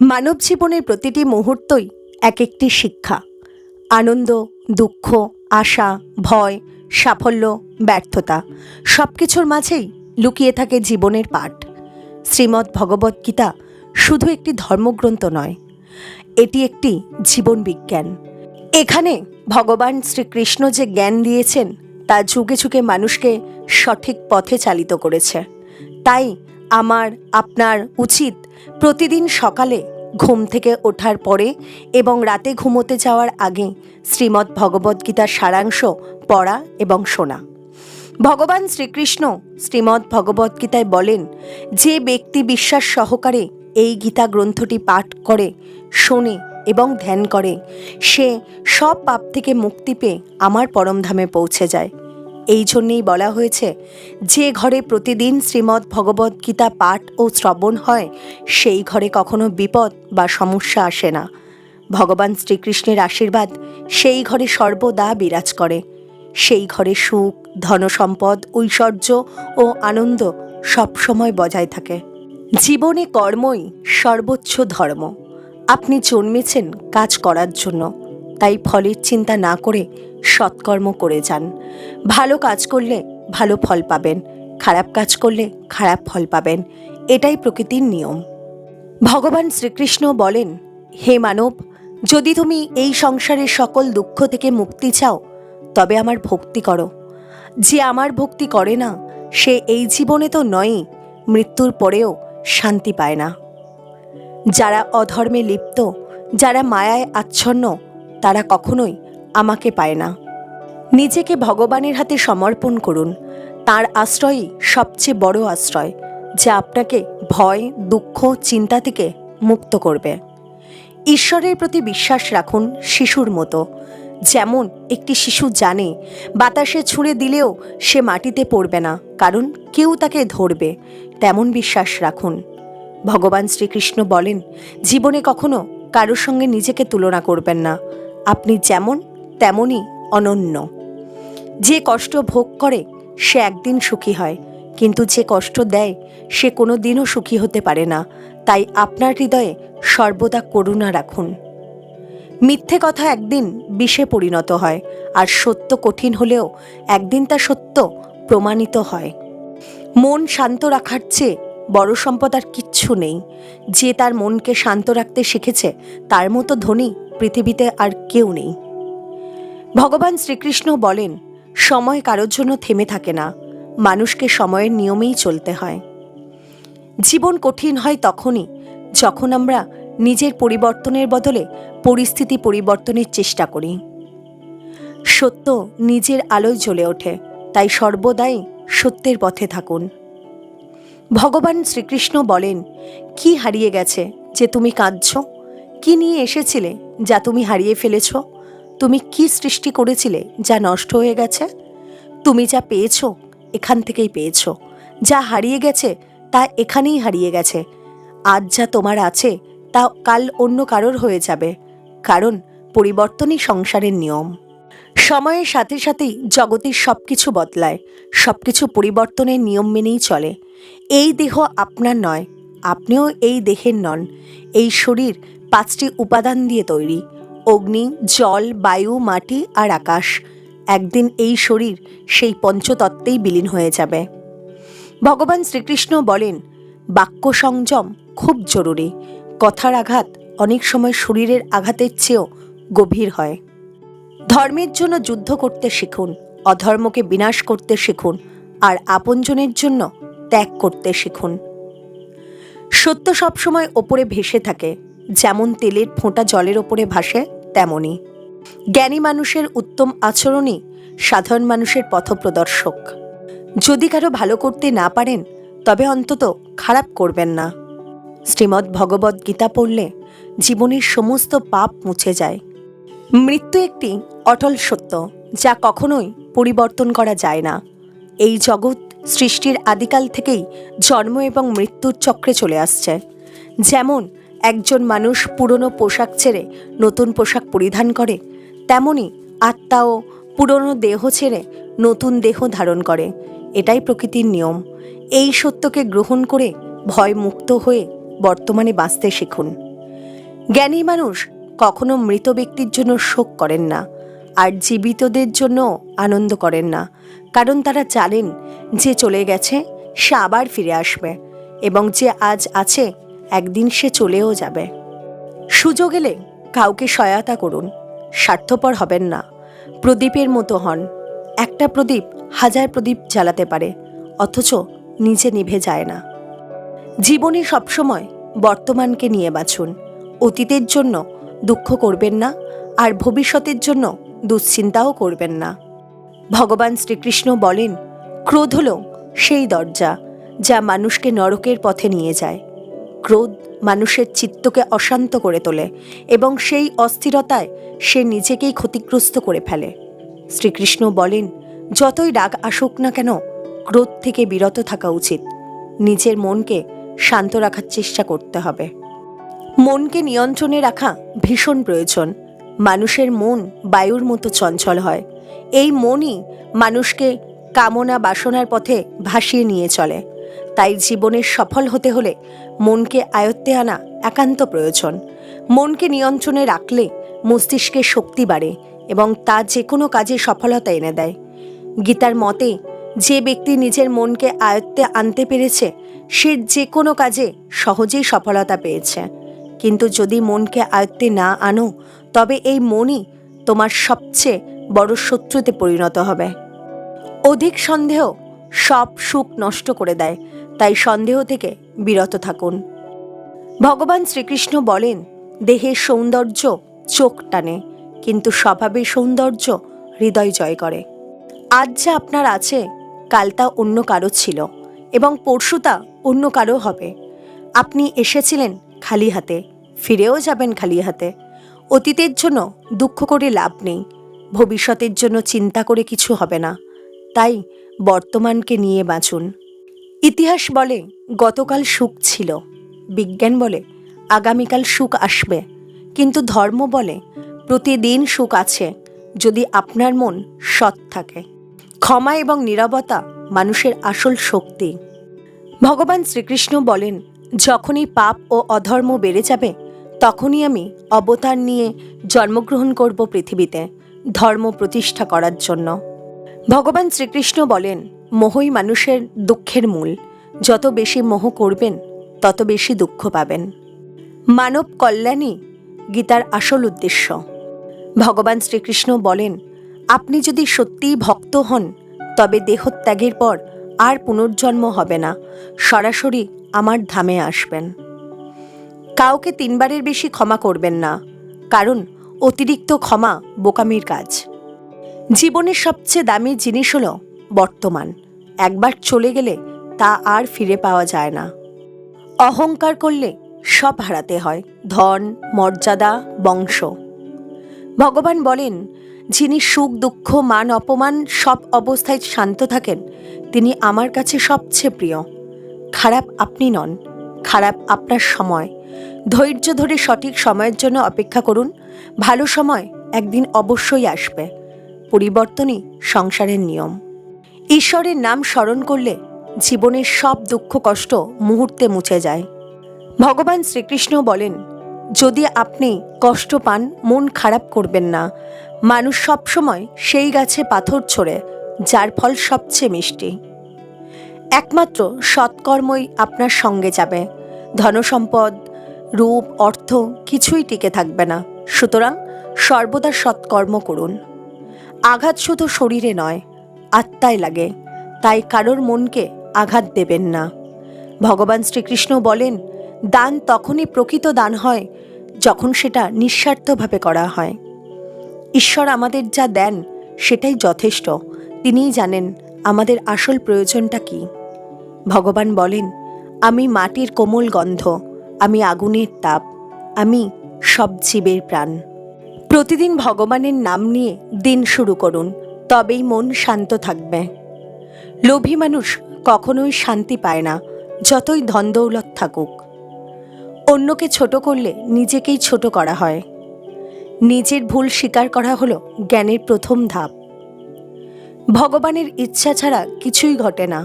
মানব জীবনের প্রতিটি মুহূর্তই এক একটি শিক্ষা। আনন্দ, দুঃখ, আশা, ভয়, সাফল্য, ব্যর্থতা সব কিছুর মাঝেই লুকিয়ে থাকে জীবনের পাঠ। শ্রীমদ্ ভগবদ্গীতা শুধু একটি ধর্মগ্রন্থ নয়, এটি একটি জীবন বিজ্ঞান। এখানে ভগবান শ্রীকৃষ্ণ যে জ্ঞান দিয়েছেন, তা যুগে যুগে মানুষকে সঠিক পথে চালিত করেছে। তাই আমার, আপনার উচিত প্রতিদিন সকালে ঘুম থেকে ওঠার পরে এবং রাতে ঘুমোতে যাওয়ার আগে শ্রীমদ্ ভগবদ্গীতার সারাংশ পড়া এবং শোনা। ভগবান শ্রীকৃষ্ণ শ্রীমদ্ ভগবদ্গীতায় বলেন, যে ব্যক্তি বিশ্বাস সহকারে এই গীতা গ্রন্থটি পাঠ করে, শোনে এবং ধ্যান করে, সে সব পাপ থেকে মুক্তি পেয়ে আমার পরমধামে পৌঁছে যায়। এই জন্যেই বলা হয়েছে, যে ঘরে প্রতিদিন শ্রীমদ্ ভগবদ্গীতা পাঠ ও শ্রবণ হয়, সেই ঘরে কখনো বিপদ বা সমস্যা আসে না। ভগবান শ্রীকৃষ্ণের আশীর্বাদ সেই ঘরে সর্বদা বিরাজ করে। সেই ঘরে সুখ, ধনসম্পদ, ঐশ্বর্য ও আনন্দ সবসময় বজায় থাকে। জীবনে কর্মই সর্বোচ্চ ধর্ম। আপনি জন্মেছেন কাজ করার জন্য। তাই ফলের চিন্তা না করে সৎকর্ম করে যান। ভালো কাজ করলে ভালো ফল পাবেন, খারাপ কাজ করলে খারাপ ফল পাবেন। এটাই প্রকৃতির নিয়ম। ভগবান শ্রীকৃষ্ণ বলেন, হে মানব, যদি তুমি এই সংসারের সকল দুঃখ থেকে মুক্তি চাও, তবে আমার ভক্তি করো। যে আমার ভক্তি করে না, সে এই জীবনে তো নয়ই, মৃত্যুর পরেও শান্তি পায় না। যারা অধর্মে লিপ্ত, যারা মায়ায় আচ্ছন্ন, তারা কখনোই আমাকে পায় না। নিজেকে ভগবানের হাতে সমর্পণ করুন। তার আশ্রয়ই সবচেয়ে বড় আশ্রয়, যা আপনাকে ভয়, দুঃখ, চিন্তা থেকে মুক্ত করবে। ঈশ্বরের প্রতি বিশ্বাস রাখুন শিশুর মতো। যেমন একটি শিশু জানে, বাতাসে ছুঁড়ে দিলেও সে মাটিতে পড়বে না, কারণ কেউ তাকে ধরবে, তেমন বিশ্বাস রাখুন। ভগবান শ্রীকৃষ্ণ বলেন, জীবনে কখনো কারোর সঙ্গে নিজেকে তুলনা করবেন না। আপনি যেমন তেমনই অনন্য। যে কষ্ট ভোগ করে, সে একদিন সুখী হয়। কিন্তু যে কষ্ট দেয়, সে কোনো দিনও সুখী হতে পারে না। তাই আপনার হৃদয়ে সর্বদা করুণা রাখুন। মিথ্যে কথা একদিন বিষে পরিণত হয়, আর সত্য কঠিন হলেও একদিন তা সত্য প্রমাণিত হয়। মন শান্ত রাখার চেয়ে বড় সম্পদ আর কিচ্ছু নেই। যে তার মনকে শান্ত রাখতে শিখেছে, তার মতো ধনী পৃথিবীতে আর কেউ নেই। ভগবান শ্রীকৃষ্ণ বলেন, সময় কারোর জন্য থেমে থাকে না, মানুষকে সময়ের নিয়মেই চলতে হয়। জীবন কঠিন হয় তখনই যখন আমরা নিজের পরিবর্তনের বদলে পরিস্থিতি পরিবর্তনের চেষ্টা করি। সত্য নিজের আলোয় জ্বলে ওঠে, তাই সর্বদাই সত্যের পথে থাকুন। ভগবান শ্রীকৃষ্ণ বলেন, কি হারিয়ে গেছে যে তুমি কাঁদছ? কি নিয়ে এসেছিলে যা তুমি হারিয়ে ফেলেছ? তুমি কি সৃষ্টি করেছিলে যা নষ্ট হয়ে গেছে? তুমি যা পেয়েছ, এখান থেকেই পেয়েছ। যা হারিয়ে গেছে, তা এখানেই হারিয়ে গেছে। আজ যা তোমার আছে, তা কাল অন্য কারোর হয়ে যাবে। কারণ পরিবর্তনই সংসারের নিয়ম। সময়ের সাথে সাথেই জগতের সব কিছু বদলায় সব কিছু পরিবর্তনের নিয়ম মেনেই চলে। এই দেহ আপনার নয়, আপনিও এই দেহের নন। এই শরীর পাঁচটি উপাদান দিয়ে তৈরি। অগ্নি, জল, বায়ু, মাটি আর আকাশ। একদিন এই শরীর সেই পঞ্চতত্ত্বেই বিলীন হয়ে যাবে। ভগবান শ্রীকৃষ্ণ বলেন, বাক্য সংযম খুব জরুরি। কথার আঘাত অনেক সময় শরীরের আঘাতের চেয়েও গভীর হয়। ধর্মের জন্য যুদ্ধ করতে শিখুন, অধর্মকে বিনাশ করতে শিখুন আর আপনজনের জন্য ত্যাগ করতে শিখুন। সত্য সবসময় ওপরে ভেসে থাকে। যেমন তেলের ফোঁটা জলের ওপরে ভাসে তেমনই জ্ঞানী মানুষের উত্তম আচরণই সাধারণ মানুষের পথপ্রদর্শক। যদি কারও ভালো করতে না পারেন, তবে অন্তত খারাপ করবেন না। শ্রীমদ্ ভগবদ গীতা পড়লে জীবনের সমস্ত পাপ মুছে যায়। মৃত্যু একটি অটল সত্য, যা কখনোই পরিবর্তন করা যায় না। এই জগৎ সৃষ্টির আদিকাল থেকেই জন্ম এবং মৃত্যুর চক্রে চলে আসছে। যেমন একজন মানুষ পুরনো পোশাক ছেড়ে নতুন পোশাক পরিধান করে, তেমনি আত্মাও পুরনো দেহ ছেড়ে নতুন দেহ ধারণ করে। এটাই প্রকৃতির নিয়ম। এই সত্যকে গ্রহণ করে ভয় মুক্ত হয়ে বর্তমানে বাঁচতে শিখুন। জ্ঞানী মানুষ কখনো মৃত ব্যক্তির জন্য শোক করেন না, আর জীবিতদের জন্য আনন্দ করেন না, কারণ তারা জানেন যে চলে গেছে, সে আবার ফিরে আসবে, এবং যে আজ আছে একদিন সে চলেও যাবে। সুযোগ এলে কাউকে সহায়তা করুন, স্বার্থপর হবেন না, প্রদীপের মতো হন। একটা প্রদীপ হাজার প্রদীপ জ্বালাতে পারে, অথচ নিচে নিভে যায় না। জীবনে সবসময় বর্তমানকে নিয়ে বাঁচুন, অতীতের জন্য দুঃখ করবেন না, আর ভবিষ্যতের জন্য দুশ্চিন্তাও করবেন না। ভগবান শ্রীকৃষ্ণ বলেন, ক্রোধ হল সেই দরজা যা মানুষকে নরকের পথে নিয়ে যায়। ক্রোধ মানুষের চিত্তকে অশান্ত করে তোলে এবং সেই অস্থিরতায় সে নিজেকেই ক্ষতিগ্রস্ত করে ফেলে। শ্রীকৃষ্ণ বলেন, যতই রাগ আসুক না কেন, ক্রোধ থেকে বিরত থাকা উচিত। নিজের মনকে শান্ত রাখার চেষ্টা করতে হবে। মনকে নিয়ন্ত্রণে রাখা ভীষণ প্রয়োজন। মানুষের মন বায়ুর মতো চঞ্চল হয়। এই মনই মানুষকে কামনা বাসনার পথে ভাসিয়ে নিয়ে চলে। তাই জীবনে সফল হতে হলে মনকে আয়ত্তে আনা একান্ত প্রয়োজন। মনকে নিয়ন্ত্রণে রাখলে মস্তিষ্কের শক্তি বাড়ে এবং তা যে কোনো কাজে সফলতা এনে দেয়। গীতার মতে, যে ব্যক্তি নিজের মনকে আয়ত্তে আনতে পেরেছে, সে যে কোনো কাজে সহজেই সফলতা পেয়েছে। কিন্তু যদি মনকে আয়ত্তে না আনো, তবে এই মনই তোমার সবচেয়ে বড় শত্রুতে পরিণত হবে। অধিক সন্দেহ সব সুখ নষ্ট করে দেয়। তাই সন্দেহ থেকে বিরত থাকুন। ভগবান শ্রীকৃষ্ণ বলেন, দেহের সৌন্দর্য চোখ টানে, কিন্তু স্বভাবের সৌন্দর্য হৃদয় জয় করে। আজ যা আপনার আছে, কাল তা অন্য কারও ছিল এবং পরশু তা অন্য কারও হবে। আপনি এসেছিলেন খালি হাতে, ফিরেও যাবেন খালি হাতে। অতীতের জন্য দুঃখ করে লাভ নেই, ভবিষ্যতের জন্য চিন্তা করে কিছু হবে না। তাই বর্তমানকে নিয়ে বাঁচুন। ইতিহাস বলে, গতকাল সুখ ছিল। বিজ্ঞান বলে, আগামীকাল সুখ আসবে। কিন্তু ধর্ম বলে, প্রতিদিন সুখ আছে, যদি আপনার মন সৎ থাকে। ক্ষমা এবং নীরবতা মানুষের আসল শক্তি। ভগবান শ্রীকৃষ্ণ বলেন, যখনই পাপ ও অধর্ম বেড়ে যাবে, তখনই আমি অবতার নিয়ে জন্মগ্রহণ করব পৃথিবীতে, ধর্ম প্রতিষ্ঠা করার জন্য। ভগবান শ্রীকৃষ্ণ বলেন মোহই মানুষের দুঃখের মূল। যত বেশি মোহ করবেন, তত বেশি দুঃখ পাবেন। মানব কল্যাণই গীতার আসল উদ্দেশ্য। ভগবান শ্রীকৃষ্ণ বলেন, আপনি যদি সত্যিই ভক্ত হন, তবে দেহত্যাগের পর আর পুনর্জন্ম হবে না। সরাসরি আমার ধামে আসবেন। কাউকে তিনবারের বেশি ক্ষমা করবেন না, কারণ অতিরিক্ত ক্ষমা বোকামির কাজ। জীবনের সবচেয়ে দামি জিনিস হলো বর্তমান। একবার চলে গেলে তা আর ফিরে পাওয়া যায় না। অহংকার করলে সব হারাতে হয়, ধন, মর্যাদা, বংশ। ভগবান বলেন, যিনি সুখ, দুঃখ, মান, অপমান সব অবস্থায় শান্ত থাকেন, তিনি আমার কাছে সবচেয়ে প্রিয়। খারাপ আপনি নন, খারাপ আপনার সময়। ধৈর্য ধরে সঠিক সময়ের জন্য অপেক্ষা করুন, ভালো সময় একদিন অবশ্যই আসবে। পরিবর্তনই সংসারের নিয়ম। ঈশ্বরের নাম স্মরণ করলে জীবনের সব দুঃখ কষ্ট মুহূর্তে মুছে যায়। ভগবান শ্রীকৃষ্ণ বলেন, যদি আপনি কষ্ট পান, মন খারাপ করবেন না। মানুষ সবসময় সেই গাছে পাথর ছোড়ে, যার ফল সবচেয়ে মিষ্টি। একমাত্র সৎকর্মই আপনার সঙ্গে যাবে। ধনসম্পদ, রূপ, অর্থ কিছুই টিকে থাকবে না। সুতরাং সর্বদা সৎকর্ম করুন। আঘাত শুধু শরীরে নয় আত্মায় লাগে, তাই কারোর মনকে আঘাত দেবেন না। ভগবান শ্রীকৃষ্ণ বলেন, দান তখনই প্রকৃত দান হয় যখন সেটা নিঃস্বার্থভাবে করা হয়। ঈশ্বর আমাদের যা দেন সেটাই যথেষ্ট, তিনিই জানেন আমাদের আসল প্রয়োজনটা কি। ভগবান বলেন, আমি মাটির কোমল গন্ধ, আমি আগুনের তাপ, আমি সব জীবের প্রাণ। প্রতিদিন ভগবানের নাম নিয়ে দিন শুরু করুন তবেই মন শান্ত থাকবে। লোভী মানুষ কখনোই শান্তি পায় না, যতই ধনদৌলত থাকুক। অন্যকে ছোট করলে নিজেকেই ছোট করা হয়। নিজের ভুল স্বীকার করা হলো জ্ঞানের প্রথম ধাপ। ভগবানের ইচ্ছা ছাড়া কিছুই ঘটে না।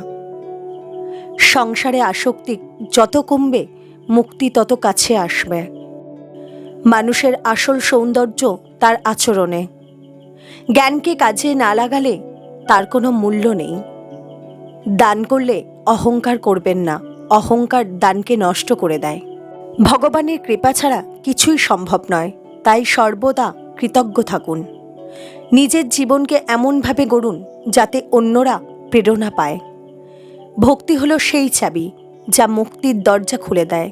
সংসারে আসক্তি যত কমবে, মুক্তি তত কাছে আসবে। মানুষের আসল সৌন্দর্য তার আচরণে। জ্ঞানকে কাজে না লাগালে তার কোনো মূল্য নেই। দান করলে অহংকার করবেন না, অহংকার দানকে নষ্ট করে দেয়। ভগবানের কৃপা ছাড়া কিছুই সম্ভব নয়, তাই সর্বদা কৃতজ্ঞ থাকুন। নিজের জীবনকে এমনভাবে গড়ুন যাতে অন্যরা প্রেরণা পায়। ভক্তি হলো সেই চাবি যা মুক্তির দরজা খুলে দেয়।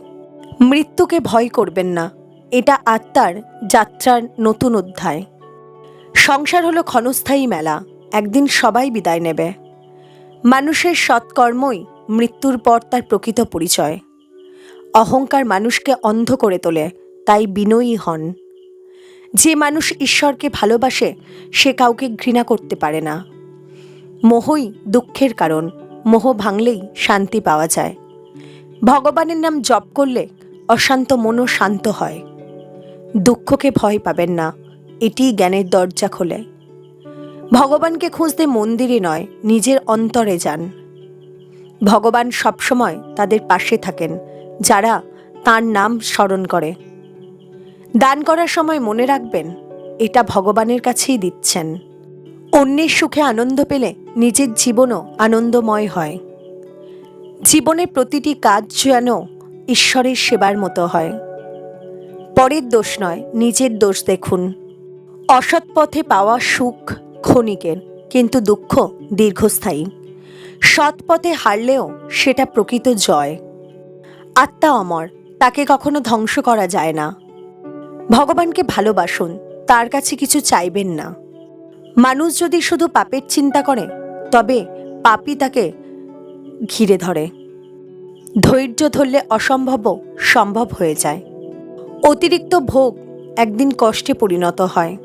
মৃত্যুকে ভয় করবেন না, এটা আত্মার যাত্রার নতুন অধ্যায়। সংসার হলো ক্ষণস্থায়ী মেলা, একদিন সবাই বিদায় নেবে। মানুষের সৎকর্মই মৃত্যুর পর তার প্রকৃত পরিচয়। অহংকার মানুষকে অন্ধ করে তোলে, তাই বিনয়ী হন। যে মানুষ ঈশ্বরকে ভালোবাসে, সে কাউকে ঘৃণা করতে পারে না। মোহই দুঃখের কারণ, মোহ ভাঙলেই শান্তি পাওয়া যায়। ভগবানের নাম জপ করলে অশান্ত মনও শান্ত হয়। দুঃখকে ভয় পাবেন না। এটিই জ্ঞানের দরজা খোলে। ভগবানকে খুঁজতে মন্দিরে নয়, নিজের অন্তরে যান। ভগবান সবসময় তাদের পাশে থাকেন, যারা তার নাম স্মরণ করে। দান করার সময় মনে রাখবেন, এটা ভগবানের কাছেই দিচ্ছেন। অন্যের সুখে আনন্দ পেলে নিজের জীবনও আনন্দময় হয়। জীবনের প্রতিটি কাজ যেন ঈশ্বরের সেবার মতো হয়। পরের দোষ নয়, নিজের দোষ দেখুন। অসৎ পথে পাওয়া সুখ ক্ষণিকের, কিন্তু দুঃখ দীর্ঘস্থায়ী। সৎ পথে হারলেও সেটা প্রকৃত জয়। আত্মা অমর, তাকে কখনো ধ্বংস করা যায় না। ভগবানকে ভালোবাসুন, তার কাছে কিছু চাইবেন না। মানুষ যদি শুধু পাপের চিন্তা করে, তবে পাপই তাকে ঘিরে ধরে। ধৈর্য ধরলে অসম্ভবও সম্ভব হয়ে যায়। অতিরিক্ত ভোগ একদিন কষ্টে পরিণত হয়।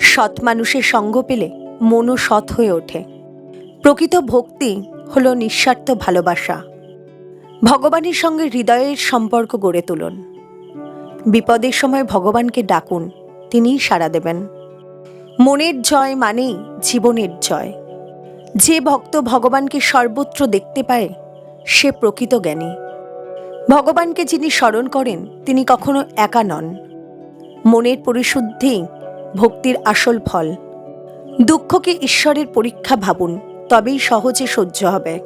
সৎ মানুষের সঙ্গ পেলে মনও সৎ হয়ে ওঠে। প্রকৃত ভক্তি হলো নিঃস্বার্থ ভালোবাসা। ভগবানের সঙ্গে হৃদয়ের সম্পর্ক গড়ে তুলুন। বিপদের সময় ভগবানকে ডাকুন, তিনিই সাড়া দেবেন। মনের জয় মানেই জীবনের জয়। যে ভক্ত ভগবানকে সর্বত্র দেখতে পায়, সে প্রকৃত জ্ঞানী। ভগবানকে যিনি স্মরণ করেন, তিনি কখনো একা নন। মনের পরিশুদ্ধি ভক্তির আসল ফল। দুঃখকে ঈশ্বরের পরীক্ষা ভাবুন, তবেই সহজে সহ্য হবে।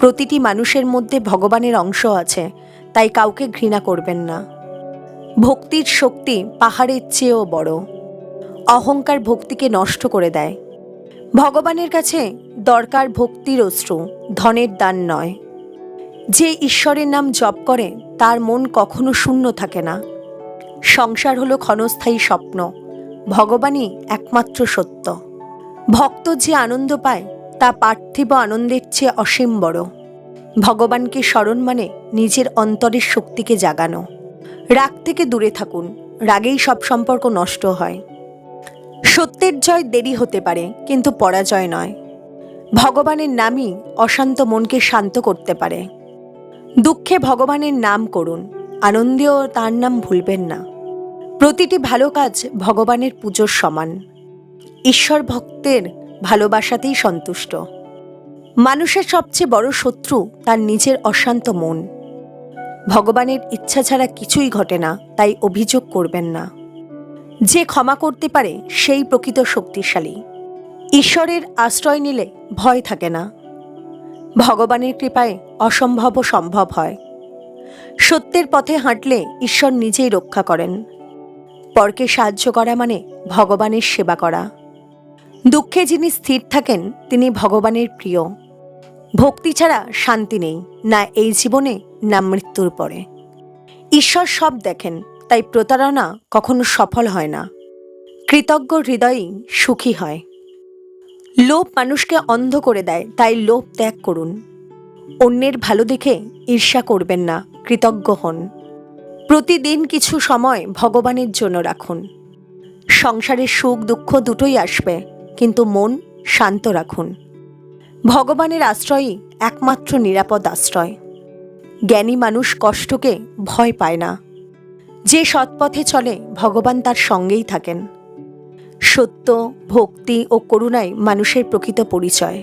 প্রতিটি মানুষের মধ্যে ভগবানের অংশ আছে, তাই কাউকে ঘৃণা করবেন না। ভক্তির শক্তি পাহাড়ের চেয়েও বড়। অহংকার ভক্তিকে নষ্ট করে দেয়। ভগবানের কাছে দরকার ভক্তির অশ্রু, ধনের দান নয়। যে ঈশ্বরের নাম জপ করে, তার মন কখনো শূন্য থাকে না। সংসার হলো ক্ষণস্থায়ী স্বপ্ন। ভগবানই একমাত্র সত্য। ভক্ত যে আনন্দ পায়, তা পার্থিব আনন্দের চেয়ে অসীম বড়। ভগবানকে স্মরণ মানে নিজের অন্তরের শক্তিকে জাগানো। রাগ থেকে দূরে থাকুন, রাগেই সব সম্পর্ক নষ্ট হয়। সত্যের জয় দেরি হতে পারে, কিন্তু পরাজয় নয়। ভগবানের নামই অশান্ত মনকে শান্ত করতে পারে। দুঃখে ভগবানের নাম করুন, আনন্দেও তার নাম ভুলবেন না। প্রতিটি ভালো কাজ ভগবানের পুজোর সমান। ঈশ্বর ভক্তের ভালোবাসাতেই সন্তুষ্ট। মানুষের সবচেয়ে বড় শত্রু তার নিজের অশান্ত মন। ভগবানের ইচ্ছা ছাড়া কিছুই ঘটে না, তাই অভিযোগ করবেন না। যে ক্ষমা করতে পারে, সেই প্রকৃত শক্তিশালী। ঈশ্বরের আশ্রয় নিলে ভয় থাকে না। ভগবানের কৃপায় অসম্ভব সম্ভব হয়। সত্যের পথে হাঁটলে ঈশ্বর নিজেই রক্ষা করেন। পরকে সাহায্য করা মানে ভগবানের সেবা করা। দুঃখে যিনি স্থির থাকেন, তিনি ভগবানের প্রিয়। ভক্তি ছাড়া শান্তি নেই, না এই জীবনে, না মৃত্যুর পরে। ঈশ্বর সব দেখেন, তাই প্রতারণা কখনো সফল হয় না। কৃতজ্ঞ হৃদয়ই সুখী হয়। লোভ মানুষকে অন্ধ করে দেয়, তাই লোভ ত্যাগ করুন। অন্যের ভালো দেখে ঈর্ষা করবেন না, কৃতজ্ঞ হন। প্রতিদিন কিছু সময় ভগবানের জন্য রাখুন। সংসারের সুখ, দুঃখ দুটোই আসবে, কিন্তু মন শান্ত রাখুন। ভগবানের আশ্রয়ই একমাত্র নিরাপদ আশ্রয়। জ্ঞানী মানুষ কষ্টকে ভয় পায় না। যে সৎপথে চলে, ভগবান তার সঙ্গেই থাকেন। সত্য, ভক্তি ও করুণায় মানুষের প্রকৃত পরিচয়।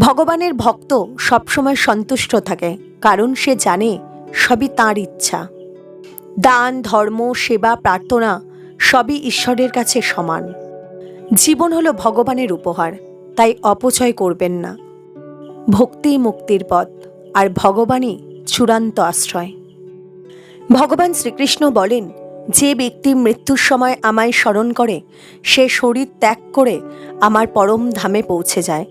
ভগবানের ভক্ত সবসময় সন্তুষ্ট থাকে, কারণ সে জানে সবই তাঁর ইচ্ছা। দান, ধর্ম, সেবা, প্রার্থনা সবই ঈশ্বরের কাছে সমান। জীবন হলো ভগবানের উপহার, তাই অপচয় করবেন না। ভক্তি মুক্তির পথ, আর ভগবানই চূড়ান্ত আশ্রয়। ভগবান শ্রীকৃষ্ণ বলেন, যে ব্যক্তি মৃত্যুর সময় আমায় স্মরণ করে, সে শরীর ত্যাগ করে আমার পরম ধামে পৌঁছে যায়।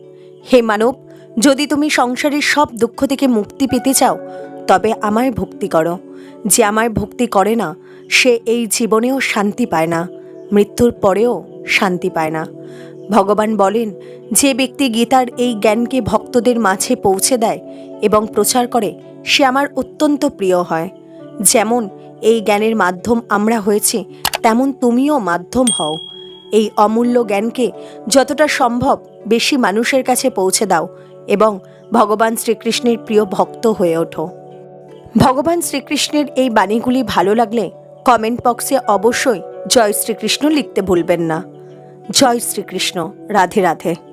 হে মানব, যদি তুমি সংসারের সব দুঃখ থেকে মুক্তি পেতে চাও তবে আমায় ভক্তি করো। যে আমায় ভক্তি করে না, সে এই জীবনেও শান্তি পায় না। মৃত্যুর পরেও শান্তি পায় না। ভগবান বলেন, যে ব্যক্তি গীতার এই জ্ঞানকে ভক্তদের মাঝে পৌঁছে দেয় এবং প্রচার করে, সে আমার অত্যন্ত প্রিয় হয়। যেমন এই জ্ঞানের মাধ্যম আমরা হয়েছি, তেমন তুমিও মাধ্যম হও। এই অমূল্য জ্ঞানকে যতটা সম্ভব বেশি মানুষের কাছে পৌঁছে দাও এবং ভগবান শ্রীকৃষ্ণের প্রিয় ভক্ত হয়ে ওঠো। ভগবান শ্রীকৃষ্ণের এই বাণীগুলি ভালো লাগলে কমেন্ট বক্সে অবশ্যই জয় শ্রীকৃষ্ণ লিখতে ভুলবেন না। জয় শ্রীকৃষ্ণ, রাধে রাধে।